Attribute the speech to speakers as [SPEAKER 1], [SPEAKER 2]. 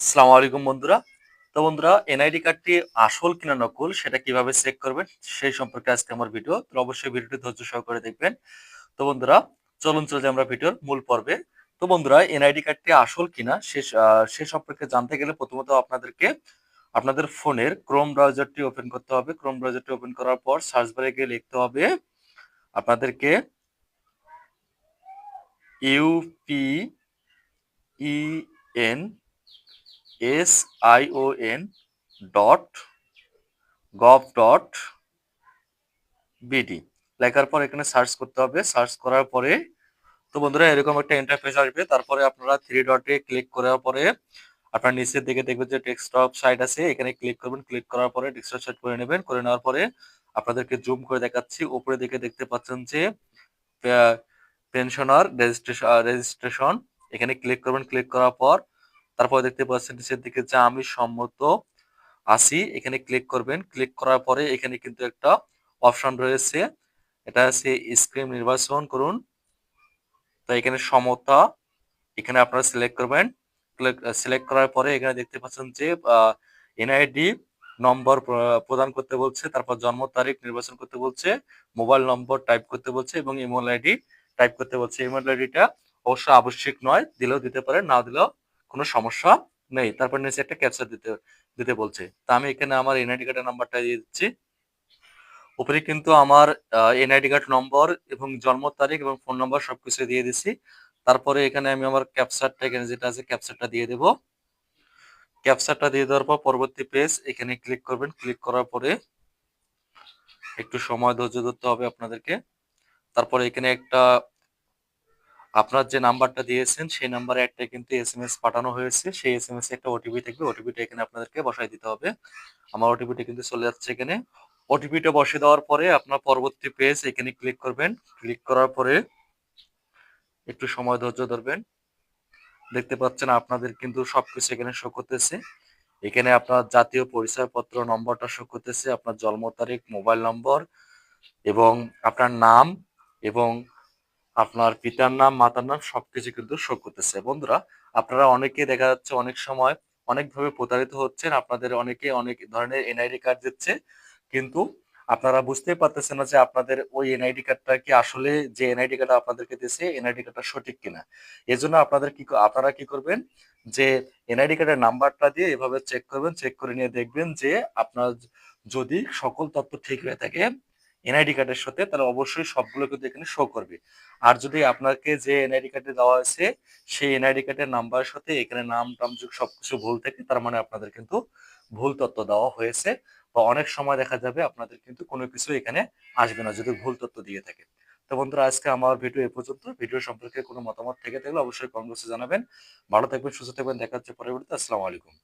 [SPEAKER 1] আসসালামু আলাইকুম বন্ধুরা। তো বন্ধুরা, এনআইডি কার্ডটি আসল কিনা নকল, সেটা কীভাবে চেক করবেন, সেই সম্পর্কে আজকে আমার ভিডিও। তো অবশ্যই ভিডিওটি ধৈর্য সহকারে দেখবেন। তো বন্ধুরা, চলুন চলে আমরা ভিডিওর মূল পর্বে। তো বন্ধুরা, এনআইডি কার্ডটি আসল কিনা, সে সম্পর্কে জানতে গেলে প্রথমত আপনাদেরকে আপনাদের ফোনের ক্রোম ব্রাউজারটি ওপেন করতে হবে। ক্রোম ব্রাউজারটি ওপেন করার পর সার্চ বারে গিয়ে লিখতে হবে আপনাদেরকে UP EN S I O N dot gov dot BD লেখার পর এখানে সার্চ করতে হবে। সার্চ করার পরে তো বন্ধুরা, এরকম একটা ইন্টারফেস আসবে। তারপরে আপনারা থ্রি ডটে ক্লিক করার পরে আপনার নিচের দিকে দেখবেন যে ডেস্কটপ সাইট আছে। এখানে ক্লিক করবেন। ক্লিক করার পরে ডেস্কটপ সাইট করে নেবেন। করে নেওয়ার পরে আপনাদেরকে জুম করে দেখাচ্ছি। উপরে দিকে দেখতে পাচ্ছেন যে পেনশনার রেজিস্ট্রেশন রেজিস্ট্রেশন এখানে ক্লিক করবেন। ক্লিক করার পর তারপর দেখতে পাচ্ছেন নিচের দিকে যে আমি সম্মত আছি, এখানে ক্লিক করবেন। ক্লিক করার পরে এখানে কিন্তু একটা অপশন রয়েছে। এটা আছে স্ক্রিন নির্বাচন করুন। তো এখানে সমতা, এখানে আপনারা সিলেক্ট করবেন। সিলেক্ট করার পরে এখানে দেখতে পাচ্ছেন যে এনআইডি নম্বর প্রদান করতে বলছে, তারপর জন্ম তারিখ নির্বাচন করতে বলছে মোবাইল নম্বর টাইপ করতে বলছে এবং ইমেল আইডি টাইপ করতে বলছে। ইমেল আইডিটা অবশ্য আবশ্যিক নয়, দিলেও দিতে পারে না দিলেও কোনো সমস্যা নেই। তারপর নিচে একটা ক্যাপচা দিতে দিতে বলছে। তা আমি এখানে আমার এনআইডি কার্ডের নাম্বারটা দিয়ে দিচ্ছি। উপরে কিন্তু আমার এনআইডি কার্ড নম্বর এবং জন্ম তারিখ এবং ফোন নম্বর সবকিছু দিয়ে দিছি তারপরে এখানে আমি আমার ক্যাপচারটা এখানে যেটা আছে ক্যাপচারটা দিয়ে দেব। ক্যাপচারটা দিয়ে দেওয়ার পর পরবর্তী পেজ এখানে ক্লিক করবেন। ক্লিক করার পরে একটু সময় ধৈর্য ধরতে হবে আপনাদেরকে। তারপরে এখানে একটা আপনার যে নাম্বারটা দিয়েছেন, সেই নাম্বারে একটা কিন্তু এস এম এস পাঠানো হয়েছে। সেই এসএমএস এ একটা ওটিপি থাকবে। ওটিপিটা এখানে আপনাদেরকে বসাই দিতে হবে। আমার ওটিপিটা কিন্তু চলে যাচ্ছে এখানে। ওটিপিটা বসিয়ে দেওয়ার পরে আপনার পরবর্তী পেজ এখানে ক্লিক করবেন। ক্লিক করার পরে একটু সময় ধৈর্য ধরবেন। দেখতে পাচ্ছেন আপনাদের কিন্তু সবকিছু এখানে শো করতেছে। এখানে আপনার জাতীয় পরিচয়পত্র, নম্বরটা শো করতেছে। আপনার জন্ম তারিখ মোবাইল নম্বর এবং আপনার নাম এবং আপনার পিতার নাম, মাতার নাম সবকিছু কিন্তু শো করতেছে। বন্ধুরা, আপনারা অনেকে দেখা যাচ্ছে অনেক সময় অনেকভাবে প্রতারিত হচ্ছেন, আপনাদের অনেকে অনেক ধরনের এনআইডি কার্ড দিচ্ছে, কিন্তু আপনারা বুঝতেই পারতেছেন না যে আপনাদের ওই এনআইডি কার্ডটা কি আসলে যে এনআইডি কার্ড আপনাদেরকে দিয়েছে এনআইডি কার্ডটা সঠিক কিনা। এজন্য আপনাদের কি আপনারা কি করবেন যে এনআইডি কার্ডের নাম্বারটা দিয়ে এভাবে চেক করবেন চেক করে নিয়ে দেখবেন যে আপনার যদি সকল তথ্য ঠিক হয়ে থাকে এনআইডি কার্ডের সাথে তাহলে অবশ্যই সবগুলো কিন্তু এখানে শো করবে। আর যদি আপনাকে যে এনআইডি কার্ডে দেওয়া হয়েছে, সেই এনআইডি কার্ডের নাম্বারের সাথে এখানে নাম, টাম, যুগ সবকিছু ভুল থাকে তার মানে আপনাদের কিন্তু ভুল তথ্য দেওয়া হয়েছে। বা অনেক সময় দেখা যাবে আপনাদের কিন্তু কোনো কিছু এখানে আসবে না যদি ভুল তথ্য দিয়ে থাকে। তো বন্ধুরা, আজকে আমার ভিডিও এ পর্যন্ত। ভিডিও সম্পর্কে কোনো মতামত থেকে থাকলে অবশ্যই বক্সে জানাবেন। ভালো থাকবেন, সুস্থ থাকবেন, দেখা হচ্ছে পরবর্তীতে। আসসালামু আলাইকুম।